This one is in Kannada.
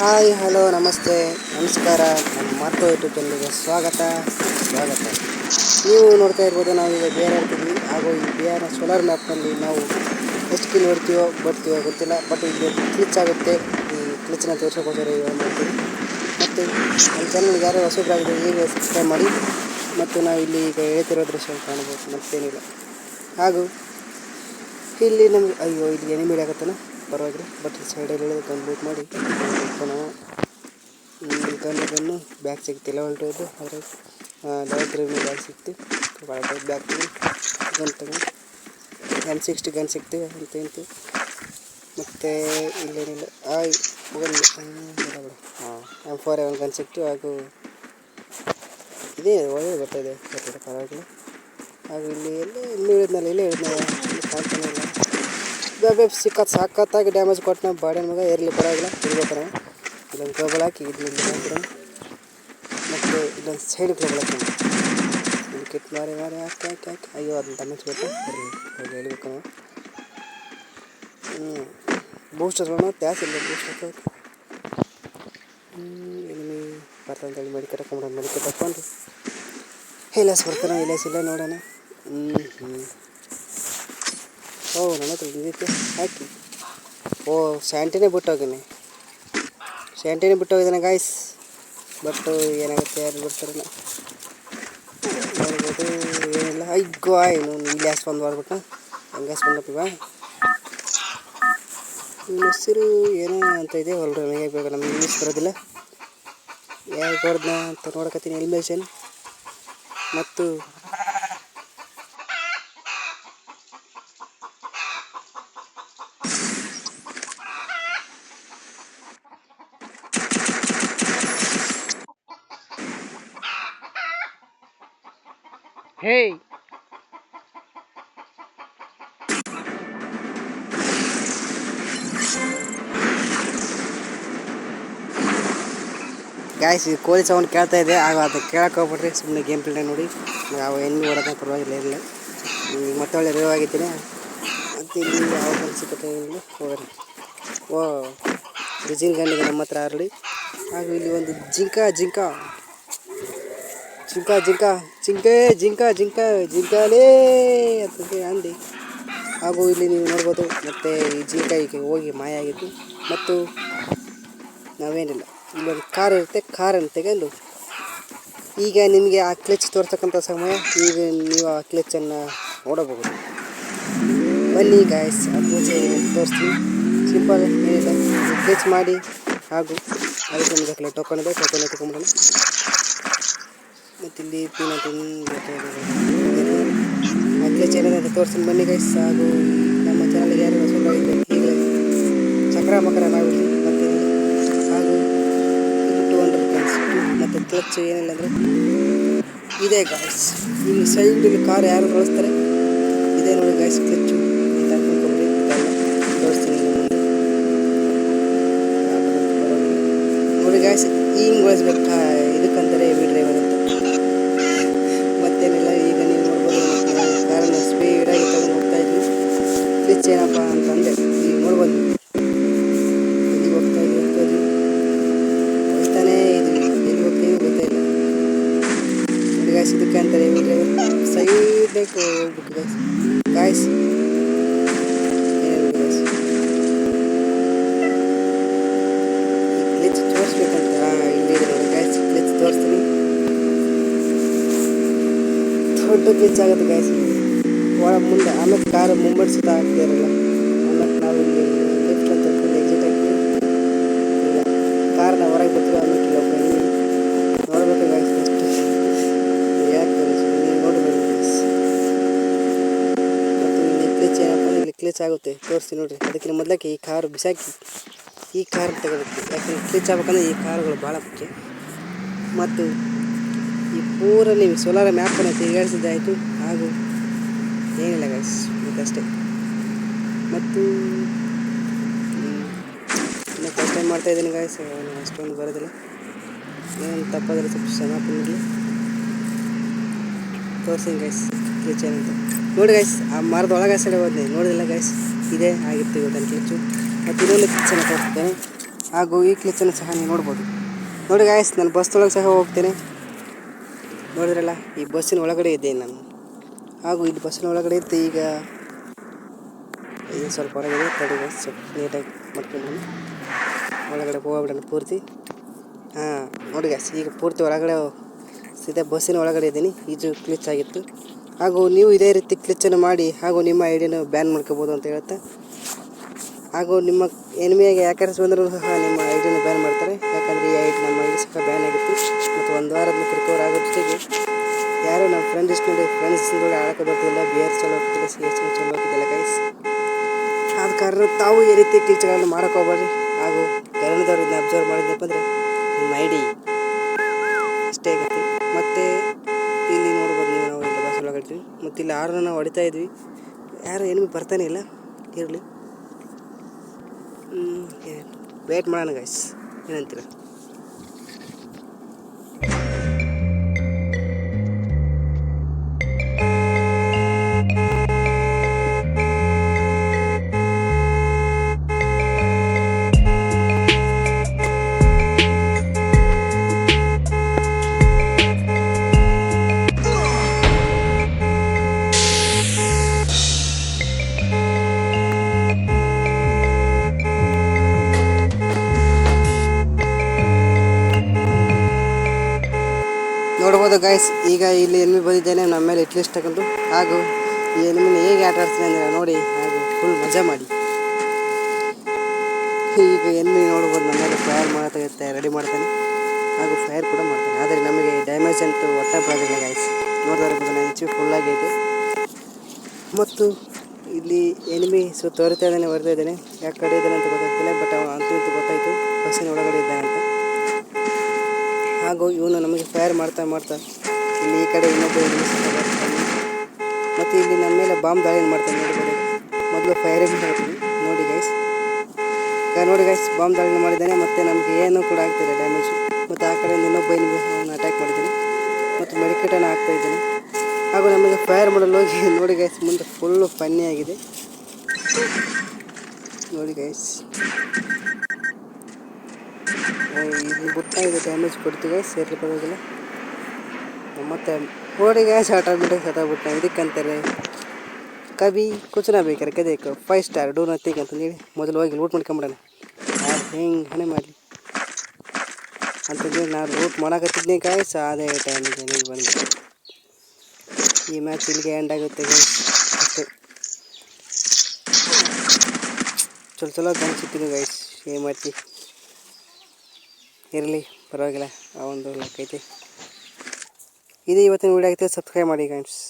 ಹಾಯ್, ಹಲೋ, ನಮಸ್ತೆ. ನಮಸ್ಕಾರ. ನಮ್ಮ ಮಾತು ಯೂಟ್ಯೂಬ್ ಚಾನಲ್ಗೆ ಸ್ವಾಗತ. ಸ್ವಾಗತ. ನೀವು ನೋಡ್ತಾ ಇರ್ಬೋದು, ನಾವು ಈಗ ಬೇರೆ ಇರ್ತೀವಿ ಹಾಗೂ ಈ ಬಿಹಾರ ಸೋಲಾರ್ ಮ್ಯಾಪ್ನಲ್ಲಿ ನಾವು ಎಷ್ಟು ಕಿಲ್ ಹೊಡ್ತೀವೋ ಬರ್ತೀವೋ ಗೊತ್ತಿಲ್ಲ. ಬಟ್ ಇಲ್ಲಿ ಕ್ಲಿಚ್ ಆಗುತ್ತೆ. ಈ ಕ್ಲಿಚ್ನ ತೋರಿಸೋಕ್ಕೋಸ್ಕರ ಇವಾಗ ಮಾಡ್ತೀವಿ ಮತ್ತು ನಮ್ಮ ಚಾನಲ್ಗೆ ಯಾರು ಹೊಸಬ್ರಾಗಿದೆ ಈಗ ಸಬ್ಸ್ಕ್ರೈಬ್ ಮಾಡಿ? ಮತ್ತು ನಾವು ಇಲ್ಲಿ ಈಗ ಹೇಳ್ತಿರೋ ದೃಶ್ಯ ಕಾಣ್ಬೋದು. ಮತ್ತೇನಿಲ್ಲ. ಹಾಗೂ ಇಲ್ಲಿ ನಮಗೆ ಅಯ್ಯೋ, ಇಲ್ಲಿ ಎನಿಮಿಡಿ ಆಗತ್ತನ ಪರವಾಗಿಲ್ಲ. ಬಟ್ ಸೈಡಲ್ಲಿ ಕಂಪ್ಲೀಟ್ ಮಾಡಿ ನಾವು ಗನ್ ಗನ್ನು ಬ್ಯಾಗ್ ಸಿಗುತ್ತೆ. ಲೆವೆಲ್ ಟು ಆದರೆ ಲೆವೆಲ್ ತ್ರೀ ಬ್ಯಾಗ್ ಸಿಗ್ತಿ ಬ್ಯಾಗ್ ತಗೊಂಡು ಗನ್ ತಗೊಂಡು. ಗನ್ ಸಿಕ್ಸ್ಟಿ ಗನ್ ಸಿಕ್ತು ಅಂತ ಇಂತು ಮತ್ತು ಇಲ್ಲೇನಿಲ್ಲ. ಆಯ್ ಗನ್ ಬಿಡು ಹಾಂ. ಎಂ ಫೋರ್ ಎಂ ಗನ್ ಸಿಕ್ತು. ಹಾಗೂ ಇದೇ ಒಳ್ಳೆ ಬರ್ತಾಯಿದೆ ಗೊತ್ತಿದೆ ಪರವಾಗಿಲ್ಲ. ಹಾಗೂ ಇಲ್ಲಿ ಎಲ್ಲೇ ಇಲ್ಲಿ ಹೇಳಿದ್ನಲ್ಲ ಇಲ್ಲೇ ಹೇಳಿದ್ನಲ್ಲ ಕಾಣ್ತಾನೆ ಇಲ್ಲ. ಬೇಬೆ ಸಿಕ್ಕತ್ ಸಾಕತ್ತಾಗಿ ಡ್ಯಾಮೇಜ್ ಕೊಟ್ಟು ನಮ್ಮ ಬಾಡಿ ಮಗ. ಇರಲಿ, ಪರವಾಗಿಲ್ಲ. ಇರ್ಬೇಕಾರೆ ಇಲ್ಲೊಂದು ಗ್ಲೋಬಲ್ ಹಾಕಿ ಇದನ್ನ ಮತ್ತು ಇಲ್ಲೊಂದು ಸೈಡ್ ಗ್ಲೋಬಲ್ ಹಾಕಿ. ಕಿಟ್ ಮಾರಿ ಮಾರಿ, ಹಾಕಿ ಹಾಕಿ ಹಾಕಿ. ಅಯ್ಯೋ, ಅದನ್ನ ಡ್ಯಾಮೇಜ್ ಕೊಟ್ಟು ಹೇಳ್ಬೇಕು ನಾವು. ಹ್ಞೂ ಬೂಸ್ಟರ್ ತ್ಯಾಸ್ ಇಲ್ಲ. Booster enemy. ಬರ್ತಂತೇಳಿ ಮಡಿಕೆ ತಗೊಂಡು ಮಡಿಕೆ ತಗೊಂಡು ಹೇಲಾಸ್ ಬರ್ತಾನೆ ಇಲ್ಲ ಇಲ್ಲ ನೋಡೋಣ. ಹ್ಞೂ ಹ್ಞೂ ಓ, ನನ್ನ ಹತ್ರ ಇದಕ್ಕೆ ಹಾಕಿ ಓ, ಸ್ಯಾಂಟಿನೇ ಬಿಟ್ಟೋಗಿನಿ ಸ್ಯಾಂಟಿನೇ ಬಿಟ್ಟೋಗಿದ್ದಾನೆ ಗಾಯ್ಸ್ ಬಟ್ ಏನಾಗುತ್ತೆ, ಯಾರು ಬಿಡ್ತಾರೆ ನೋಡ್ಬೋದು ಏನಿಲ್ಲ. ಐಗೋ ಏನು ಇಲ್ಲಿ ಗ್ಯಾಸ್ ಬಂದು ಮಾಡ್ಬಿಟ್ಟು ಹಂಗೆ ಗ್ಯಾಸ್ ಬಂದಿವ ನಿಮ್ಮ ಹೆಸರು ಏನೋ ಅಂತ ಇದೆ ಹೊಲ್ರಿ ನನಗೆ ಬೇಕು? ನಮ್ಗೆ ಇಂಗ್ಲೀಷ್ ಬರೋದಿಲ್ಲ. ಯಾರು ಬರ್ದ ಅಂತ ನೋಡಕತ್ತೀನಿ ಎಲಿಮಿನೇಷನ್ ಮತ್ತು Hey! ಗಾಯ್ಸ್ ಈ ಕೋಳಿ ಸೌಂಡ್ ಕೇಳ್ತಾ ಇದೆ. ಆಗ ಅದು ಕೇಳಕ್ಕೆ ಹೋಗ್ಬಿಟ್ರಿ ಸುಮ್ಮನೆ ಗೇಮ್ ಪ್ಲೇ ನೋಡಿ. ನಾವು ಎಣ್ಣೆ ಓಡೋದ ಪರವಾಗಿಲ್ಲ ಈಗ ಮತ್ತೆ ಒಳ್ಳೆ ರಿವ್ ಆಗಿದ್ದೀನಿ ಮತ್ತು ಇಲ್ಲಿ ಯಾವ ಸಿಗುತ್ತೆ ಹೋಗ್ರಿ ಓ ಡಿಜಿನ್ ಗಂಡಿಗೆ ಇದೆ ನಮ್ಮ ಹತ್ರ ಆರಲಿ ಹಾಗೂ ಇಲ್ಲಿ ಒಂದು ಜಿಂಕ ಜಿಂಕ. ಜಿಂಕ ಜಿಂಕ, ಜಿಂಕೆ, ಜಿಂಕ ಜಿಂಕ, ಜಿಂಕಾಲೇ ಅಂತಂದು ಅಂದಿ. ಹಾಗೂ ಇಲ್ಲಿ ನೀವು ನೋಡ್ಬೋದು, ಮತ್ತು ಈ ಜಿಂಕ ಈಗ ಹೋಗಿ ಮಾಯ ಆಗಿತ್ತು ಮತ್ತು ನಾವೇನಿಲ್ಲ, ಇಲ್ಲೊಂದು ಕಾರ್ ಇರುತ್ತೆ, ಕಾರನ್ನು ತೆಗೆದು. ಈಗ ನಿಮಗೆ ಆ ಕ್ಲಚ್ ತೋರ್ತಕ್ಕಂಥ ಸಮಯ, ಈಗ ನೀವು ಆ ಕ್ಲಚ್ಚನ್ನು ನೋಡಬಹುದು. ಬನ್ನಿ ಗಾಯ್ಸ್ ಆ ಕ್ಲಚ್ ತೋರಿಸ್ತೀನಿ. ಸಿಂಪಲ್ ಏನಿಲ್ಲ. ಕ್ಲಚ್ ಮಾಡಿ, ಹಾಗೂ ಅದಕ್ಕೆ ನಿಮಗೆ ಟೋಕನ್ ಇದೆ ಟೋಕನ್ ಎತ್ಕೊಂಡ್ಬಿಡೋಣ. ಮತ್ತು ಇಲ್ಲಿ ಪೀನಟ್ ಚಾನಲ್ ಅಂತ ತೋರಿಸ್ತೀನಿ ಬನ್ನಿ ಗೈಸ್ ಹಾಗೂ ನಮ್ಮ ಚಾನಲ್ಗೆ ಯಾರು ಹೊಸಬರಾಗಿದ್ದರೆ ಈಗಲೇ ಚಕ್ರ ಮಕರ ನಾವು ಮತ್ತು ಹಾಗೂ ಟು ಹಂಡ್ರೆಡ್ ಪ್ಲಸ್ ಮತ್ತು ಕ್ಲಚ್ ಏನಿಲ್ಲ ಅಂದರೆ ಇದೆ ಗಾಯ್ಸ್ ಇಲ್ಲಿ ಸೈಡಲ್ಲಿ ಕಾರ್ ಯಾರು ಕಳಿಸ್ತಾರೆ? ಇದೇ ನೋಡಿ ಗಾಯ್ಸ್ ಕ್ಲಚ್ಚು ಅಂತ ಮುಂದೆ ನೋಡಿ ಗಾಯ್ಸ್ ಹಿಂಗೆ ಬಳಸ್ಬೇಕು ಸೈಡಾಗಿ ಹೋಗ್ಬೇಕು ಗಾಯ್ಸ್ ಗಾಯ್ಸ್ ಕ್ಲಿಚ್ ತೋರಿಸ್ಬೇಕಂತ ಗಾಯ್ಸ್ ಕ್ಲಿಚ್ ತೋರಿಸ್ತೀನಿ ದೊಡ್ಡ ಕ್ಲಿಚ್ ಆಗುತ್ತೆ ಗಾಯ್ಸ್ ಒಳ ಮುಂದೆ ಆಮೇಲೆ ಕಾರು ಮುಂಬಡಿ ಸುತ್ತ ಆಗ್ತಾ ಇರಲ್ಲ ಆಮೇಲೆ ನಾವು ಇಲ್ಲಿ ಲಿಫ್ಟ್ ಅಂತ ಎಕ್ಸಿಟ್ ಆಗ್ತೀವಿ ಇಲ್ಲ ಕಾರ್ನ ಹೊರಗೆ ಬರ್ತೀವಿ ಆಮೇಲೆ ಇಲ್ಲಿ ಕ್ಲಿಚ್ ಆಗುತ್ತೆ. ತೋರಿಸ್ತೀನಿ ನೋಡಿರಿ. ಅದಕ್ಕಿಂತ ಮೊದಲಕ್ಕೆ ಈ ಕಾರು ಬಿಸಾಕಿ, ಈ ಕಾರ್ ತೆಗೋಬೇಕು ಯಾಕಂದರೆ ಕ್ಲಿಚ್ ಆಗ್ಬೇಕಂದ್ರೆ ಈ ಕಾರುಗಳು ಭಾಳ ಮುಖ್ಯ. ಮತ್ತು ಈ ಪೂರ ನೀವು ಸೋಲಾರ ಮ್ಯಾಪನ್ನು ತಿರುಗಾಡಿಸಿದ್ದಾಯಿತು ಹಾಗೂ ಏನಿಲ್ಲ ಗಾಯ್ಸ್ ಇದಷ್ಟೇ ಮತ್ತು ನಾನು ಫಸ್ಟ್ ಟೈಮ್ ಮಾಡ್ತಾ ಇದ್ದೀನಿ ಗಾಯ್ಸ್ ಅಷ್ಟೊಂದು ಬರೋದಿಲ್ಲ. ಏನು ತಪ್ಪಾದರೆ ಸ್ವಲ್ಪ ಕ್ಷಮಾಪಣೆ ತೋರಿಸಿ ಗೈಸ್ ನೋಡಿ ಗೈಸ್ ಆ ಮರದ ಒಳಗೆ ಸೈಡ್ ಹೋದ್ನೆ. ನೋಡಿದಿಲ್ಲ ಗೈಸ್ ಇದೇ ಆಗಿತ್ತು ಇವತ್ತು ಕ್ಲಿಚ್ಚು ಮತ್ತು ಇನ್ನೊಂದು ಕ್ಲಿಚ್ಚನ್ನು ತೋರಿಸ್ತೇನೆ. ಹಾಗೂ ಈ ಕ್ಲಿಚ್ಚನ್ನು ಸಹ ನೀವು ನೋಡ್ಬೋದು. ನೋಡಿ ಗಾಯಸ್ ನಾನು ಬಸ್ ಒಳಗೆ ಸಹ ಹೋಗ್ತೇನೆ. ನೋಡಿದ್ರಲ್ಲ, ಈ ಬಸ್ಸಿನ ಒಳಗಡೆ ಇದ್ದೇನೆ ನಾನು. ಹಾಗೂ ಇಲ್ಲಿ ಬಸ್ಸಿನ ಒಳಗಡೆ ಇತ್ತು ಈಗ. ಇದು ಸ್ವಲ್ಪ ಹೊರಗಿದೆ. ತಡಿ ಗಾಯ್ಸ್ ಸ್ವಲ್ಪ ನೀಟಾಗಿ ಮಾಡ್ಕೊಂಡು ಒಳಗಡೆ ಹೋಗ್ಬಿಡೋಣ ಪೂರ್ತಿ. ಹಾಂ, ನೋಡಿ ಗಾಯ್ಸ್ ಈಗ ಪೂರ್ತಿ ಒಳಗಡೆ, ಸೀದಾ ಬಸ್ಸಿನ ಒಳಗಡೆ ಇದ್ದೀನಿ. ಈಜು ಕ್ಲಿಚ್ ಆಗಿತ್ತು. ಹಾಗೂ ನೀವು ಇದೇ ರೀತಿ ಕ್ಲಿಚ್ಚನ್ನು ಮಾಡಿ ಹಾಗೂ ನಿಮ್ಮ ಐಡಿಯನ್ನು ಬ್ಯಾನ್ ಮಾಡ್ಕೋಬೋದು ಅಂತ ಹೇಳುತ್ತೆ. ಹಾಗೂ ನಿಮ್ಮ ಎನಿಮಿಯಾಗಿ ಯಾಕರ್ಸ್ ಬಂದರೂ ಸಹ ನಿಮ್ಮ ಐಡಿಯನ್ನು ಬ್ಯಾನ್ ಮಾಡ್ತಾರೆ. ಯಾಕಂದರೆ ಈ ಐಡಿ ನಮ್ಮ ಐಡಿ ಸಹ ಬ್ಯಾನ್ ಆಗಿತ್ತು. ಮತ್ತು ಒಂದು ವಾರದ ಕ್ರಿಕೋರ್ ಆಗೋ ಜೊತೆಗೆ ಯಾರು ನಮ್ಮ ಫ್ರೆಂಡ್ ಇಷ್ಟು ನೋಡಿ ಫ್ರೆಂಡ್ಸ್ ಆಡೋಕೆ ಬರ್ತಿಲ್ಲ. ಆರ್ ಚಲೋ ಹೋಗ್ತಿಲ್ಲ ಸಿ ಎಸ್ ಚಲೋ ಹೋಗ್ತಿಲ್ಲ ಗೈಸ್ ಆದ ಕಾರಣ ತಾವು ಈ ರೀತಿ ಕ್ಲಿಚ್ಗಳನ್ನು ಮಾಡೋಕೆ ಹೋಗ್ಬೇಡ್ರಿ. ಹಾಗೂ ಕನ್ನಡದವ್ರು ಇದನ್ನ ಅಬ್ಸರ್ವ್ ಮಾಡಿದ್ನಪ್ಪ ಅಂದರೆ ನಿಮ್ಮ ಐಡಿ ಅಷ್ಟೇ ಆಗೈತಿ ಮತ್ತು ಇಲ್ಲಿ ನೋಡ್ಬೋದು ನೀವು ನಾವು ಒಳಗಡೆ ಮತ್ತು ಇಲ್ಲಿ ನಾವು ಹೊಡಿತಾ ಇದ್ವಿ. ಯಾರು ಎನಿಮಿ ಬರ್ತಾನೆ ಇಲ್ಲ. ಇರಲಿ. ವೇಟ್ ಮಾಡೋಣ ಗಾಯ್ಸ್ ಏನಂತೀರ? ನೋಡ್ಬೋದು ಗೈಸ್ ಈಗ ಇಲ್ಲಿ ಎನಿಮಿ ಬಂದಿದ್ದೇನೆ, ನಮ್ಮ ಮೇಲೆ ಇಟ್ಲಿಸ್ಟ್ ತಗೊಂಡು ಹಾಗೂ ಈ ಎನಿಮಿನ ಹೇಗೆ ಆಟ ಆಡ್ತೀನಿ ಅಂದರೆ ನೋಡಿ, ಹಾಗೂ ಫುಲ್ ಮಜಾ ಮಾಡಿ. ಈಗ ಎನಿಮಿ ನೋಡ್ಬೋದು, ನಮ್ಮ ಮೇಲೆ ಫೈರ್ ಮಾಡತ್ತೆ ರೆಡಿ ಮಾಡ್ತಾನೆ. ಹಾಗೂ ಫೈರ್ ಕೂಡ ಮಾಡ್ತಾನೆ. ಆದರೆ ನಮಗೆ ಡ್ಯಾಮೇಜ್ ಅಂತೂ ಒಟ್ಟ ಬರೋದಿಲ್ಲ ಗೈಸ್ ನೋಡ್ತಾ ಇರ್ಬೋದು ನನ್ನ ಹೆಚ್ಚು ಫುಲ್ ಆಗೈತೆ ಮತ್ತು ಇಲ್ಲಿ ಎನಿಮಿ ಸೊ ತೋರಿತಾ ಇದ್ದಾನೆ ಬರ್ತಾ ಇದ್ದಾನೆ. ಯಾಕೆ ಕಡೆ ಇದ್ದಾನೆ ಅಂತ ಗೊತ್ತಾಗ್ತಿಲ್ಲ ಬಟ್ ಅವ ಅಂತೂ ಗೊತ್ತಾಯಿತು. ಬಸ್ಸಿನ ಒಳಗಡೆ ಇದ್ದಾನೆ ಅಂತ. ಹಾಗೂ ಇವನು ನಮಗೆ ಫೈರ್ ಮಾಡ್ತಾ ಮಾಡ್ತಾ ಇಲ್ಲಿ ಈ ಕಡೆ ಇನ್ನೊಬ್ಬ ಮತ್ತು ಇಲ್ಲಿ ನಮ್ಮ ಮೇಲೆ ಬಾಂಬ್ ದಾಳಿಯನ್ನು ಮಾಡ್ತಾನೆ ನೋಡಿ ಮೊದಲು ಫೈರಿಂಗ್ ಮಾಡ್ತೀನಿ ನೋಡಿ ಗೈಸ್ ನೋಡಿ ಗೈಸ್ ಬಾಂಬ್ ದಾಳಿನ ಮಾಡಿದ್ದಾನೆ ಮತ್ತು ನಮಗೆ ಏನೂ ಕೂಡ ಆಗ್ತಿಲ್ಲ ಡ್ಯಾಮೇಜ್ ಮತ್ತು ಆ ಕಡೆಯಿಂದ ಇನ್ನೊಬ್ಬ ಅವನು ಅಟ್ಯಾಕ್ ಮಾಡಿದ್ದೀನಿ. ಮತ್ತು ಮೆಡಿಕೇಟನ್ನು ಹಾಕ್ತಾ ಇದ್ದೀನಿ. ಹಾಗೂ ನಮಗೆ ಫೈರ್ ಮಾಡಲು ಹೋಗಿ ನೋಡಿ ಗೈಸ್ ಮುಂದೆ ಫುಲ್ಲು ಫನ್ನಿ ಆಗಿದೆ. ನೋಡಿ ಗೈಸ್ ಇದು ಡ್ಯಾಮೇಜ್ ಕೊಡ್ತೀವಿ ಸೇರ್ಲಿಕ್ಕೆ ಪರವಾಗಿಲ್ಲ. ಮತ್ತೆ ನೋಡಿ ಗ್ಯಾಸ್ ಆಟೋಮೆಟಿಕ್ ಸತ್ತಾಗ್ಬಿಟ್ಟು ಇದಕ್ಕಂತಾರೆ ಕವಿ ಕುಚನ ಬೇಕಾರೆ ಕದೇಕು ಫೈವ್ ಸ್ಟಾರ್ ಡೂ ನಥಿಂಗ್ ಅಂತ ಹೇಳಿ ಮೊದಲು ಹೋಗಿ ಲೂಟ್ ಮಾಡ್ಕೊಂಬಿಡೋಣ. ಯಾರು ಹೆಂಗೆ ಹಣೆ ಮಾಡಲಿ? ಅಂತಂದೇಳಿ ನಾನು ಲೂಟ್ ಮಾಡಕತ್ತಿದ್ನಿ ಗಾಯ್ಸ್ ಅದೇ ಟೈಮಿಗೆ ನೀವು ಬಂದು ಈ ಮ್ಯಾಚ್ ಇಲ್ಲಿಗೆ ಎಂಡ್ ಆಗುತ್ತೆ guys. ಅಷ್ಟೇ. ಚಲೋ ಚಲೋ ಗನ್ ಸಿಕ್ಕಿದ್ವು ಗಾಯ್ಸ್ ಏನು ಮಾಡ್ತಿ ಇರಲಿ ಪರವಾಗಿಲ್ಲ ಆ ಒಂದು ಲೈಕ್ ಐತಿ. ಇದು ಇವತ್ತಿನ ವೀಡಿಯೋ ಆಗುತ್ತೆ. ಸಬ್ಸ್ಕ್ರೈಬ್ ಮಾಡಿ ಗೈಸ್